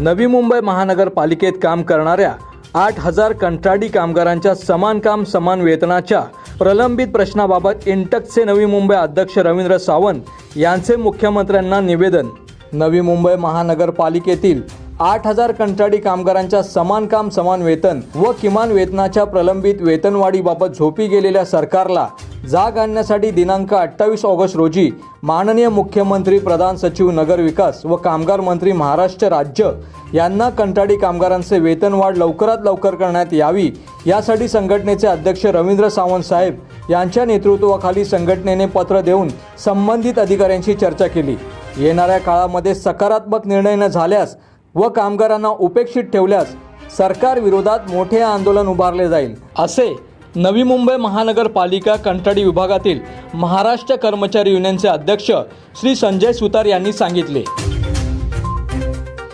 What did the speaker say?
नवी मुंबई महानगरपालिकेत काम करणाऱ्या आठ हजार कंत्राटी कामगारांच्या समान काम समान वेतनाच्या प्रलंबित प्रश्नाबाबत इंटकचे नवी मुंबई अध्यक्ष रवींद्र सावंत यांचे मुख्यमंत्र्यांना निवेदन. नवी मुंबई महानगरपालिकेतील आठ हजार कंत्राटी कामगारांच्या समान काम समान वेतन व किमान वेतनाच्या प्रलंबित वेतनवाढीबाबत झोपी गेलेल्या सरकारला जाग आणण्यासाठी दिनांक अठ्ठावीस ऑगस्ट रोजी माननीय मुख्यमंत्री प्रधान सचिव नगर विकास व कामगार मंत्री महाराष्ट्र राज्य यांना कंत्राटी कामगारांचे वेतनवाढ लवकरात लवकर करण्यात यावी यासाठी संघटनेचे अध्यक्ष रवींद्र सावंत साहेब यांच्या नेतृत्वाखाली संघटनेने पत्र देऊन संबंधित अधिकाऱ्यांशी चर्चा केली. येणाऱ्या काळामध्ये सकारात्मक निर्णय न झाल्यास व कामगारांना उपेक्षित ठेवल्यास सरकार विरोधात मोठे आंदोलन उभारले जाईल असे नवी मुंबई महानगरपालिका कंत्राटी विभागातील महाराष्ट्र कर्मचारी युनियनचे अध्यक्ष श्री संजय सुतार यांनी सांगितले.